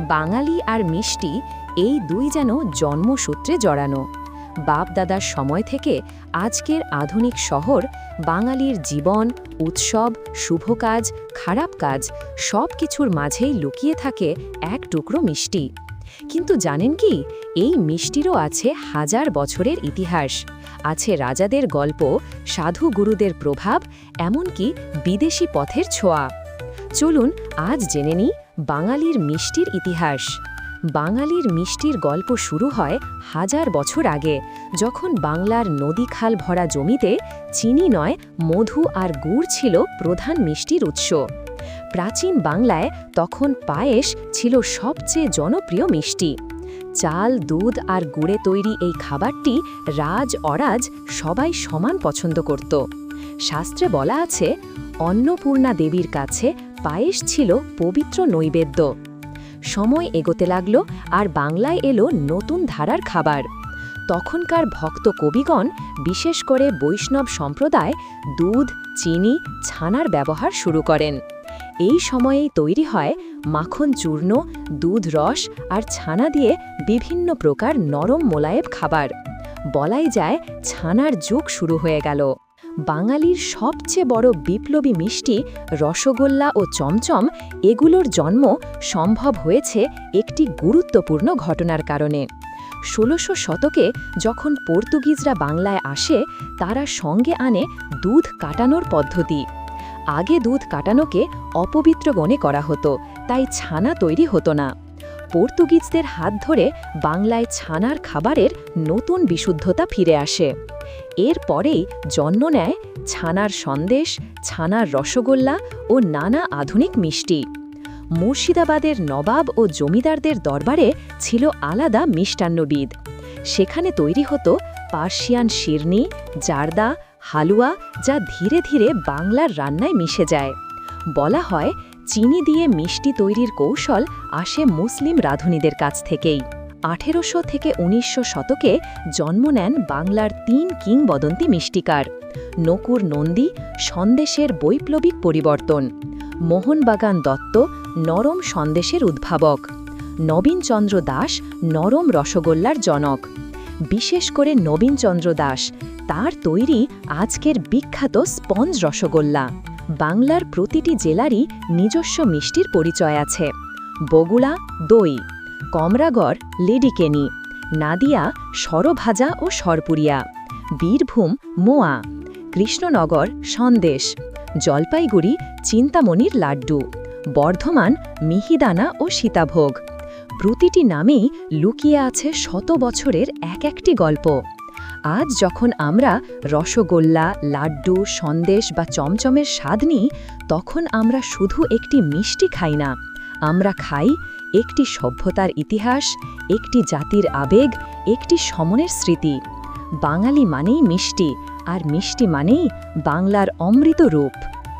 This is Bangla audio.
বাঙালি আর মিষ্টি এই দুই যেন জন্মসূত্রে জড়ানো। বাপ দাদার সময় থেকে আজকের আধুনিক শহর, বাঙালির জীবন, উৎসব শুভ কাজ খারাপ কাজ সব কিছুর মাঝেই লুকিয়ে থাকে এক টুকরো মিষ্টি। কিন্তু জানেন কি? এই মিষ্টিরও আছে হাজার বছরের ইতিহাস। আছে রাজাদের গল্প, সাধু গুরুদের প্রভাব, এমনকি বিদেশি পথের ছোঁয়া। চলুন আজ জেনে নিই বাঙালির মিষ্টির ইতিহাস। বাঙালির মিষ্টির গল্প শুরু হয় হাজার বছর আগে, যখন বাংলার নদী খাল ভরা জমিতে চিনি নয়, মধু আর গুড় ছিল প্রধান মিষ্টির উৎস। প্রাচীন বাংলায় তখন পায়েস ছিল সবচেয়ে জনপ্রিয় মিষ্টি। চাল, দুধ আর গুড়ে তৈরি এই খাবারটি রাজ অরাজ সবাই সমান পছন্দ করত। শাস্ত্রে বলা আছে, অন্নপূর্ণা দেবীর কাছে পায়েস ছিল পবিত্র নৈবেদ্য। সময় এগোতে লাগল আর বাংলায় এলো নতুন ধারার খাবার। তখনকার ভক্ত কবিগণ, বিশেষ করে বৈষ্ণব সম্প্রদায়, দুধ, চিনি, ছানার ব্যবহার শুরু করেন। এই সময়েই তৈরি হয় মাখন চূর্ণ, দুধ রস আর ছানা দিয়ে বিভিন্ন প্রকার নরম মোলায়েব খাবার। বলাই যায়, ছানার যুগ শুরু হয়ে গেল। বাঙালির সবচেয়ে বড় বিপ্লবী মিষ্টি রসগোল্লা ও চমচম, এগুলোর জন্ম সম্ভব হয়েছে একটি গুরুত্বপূর্ণ ঘটনার কারণে। ষোলোশো শতকে যখন পর্তুগিজরা বাংলায় আসে, তারা সঙ্গে আনে দুধ কাটানোর পদ্ধতি। আগে দুধ কাটানোকে অপবিত্র গণে করা হতো, তাই ছানা তৈরি হতো না। পর্তুগিজদের হাত ধরে বাংলায় ছানার খাবারের নতুন বিশুদ্ধতা ফিরে আসে। এর পরেই জন্ম নেয় ছানার সন্দেশ, ছানার রসগোল্লা ও নানা আধুনিক মিষ্টি। মুর্শিদাবাদের নবাব ও জমিদারদের দরবারে ছিল আলাদা মিষ্টান্নবিদ। সেখানে তৈরি হতো পার্সিয়ান শিরনি, জারদা, হালুয়া যা ধীরে ধীরে বাংলার রান্নায় মিশে যায়। বলা হয় চিনি দিয়ে মিষ্টি তৈরির কৌশল আসে মুসলিম রাঁধুনিদের কাছ থেকেই। আঠেরোশো থেকে উনিশশো শতকে জন্ম নেন বাংলার তিন কিংবদন্তি মিষ্টিকার, নকুর নন্দী, সন্দেশের বৈপ্লবিক পরিবর্তন, মোহনবাগান দত্ত, নরম সন্দেশের উদ্ভাবক, নবীনচন্দ্র দাস, নরম রসগোল্লার জনক। বিশেষ করে নবীনচন্দ্র দাস, তার তৈরি আজকের বিখ্যাত স্পঞ্জ রসগোল্লা। বাংলার প্রতিটি জেলারই নিজস্ব মিষ্টির পরিচয় আছে। বগুলা দই, কমরাগড়, লেডিকেনি, নাদিয়া, সরভাজা ও সরপুরিয়া, বীরভূম, মোয়া, কৃষ্ণনগর, সন্দেশ, জলপাইগুড়ি, চিন্তামণির লাড্ডু, বর্ধমান, মিহিদানা ও সীতাভোগ। প্রতিটি নামেই লুকিয়ে আছে শত বছরের এক একটি গল্প। আজ যখন আমরা রসগোল্লা, লাড্ডু, সন্দেশ বা চমচমের স্বাদ নিই, তখন আমরা শুধু একটি মিষ্টি খাই না। আমরা খাই একটি সভ্যতার ইতিহাস, একটি জাতির আবেগ, একটি সমনের স্মৃতি। বাঙালি মানেই মিষ্টি, আর মিষ্টি মানেই বাংলার অমৃত রূপ।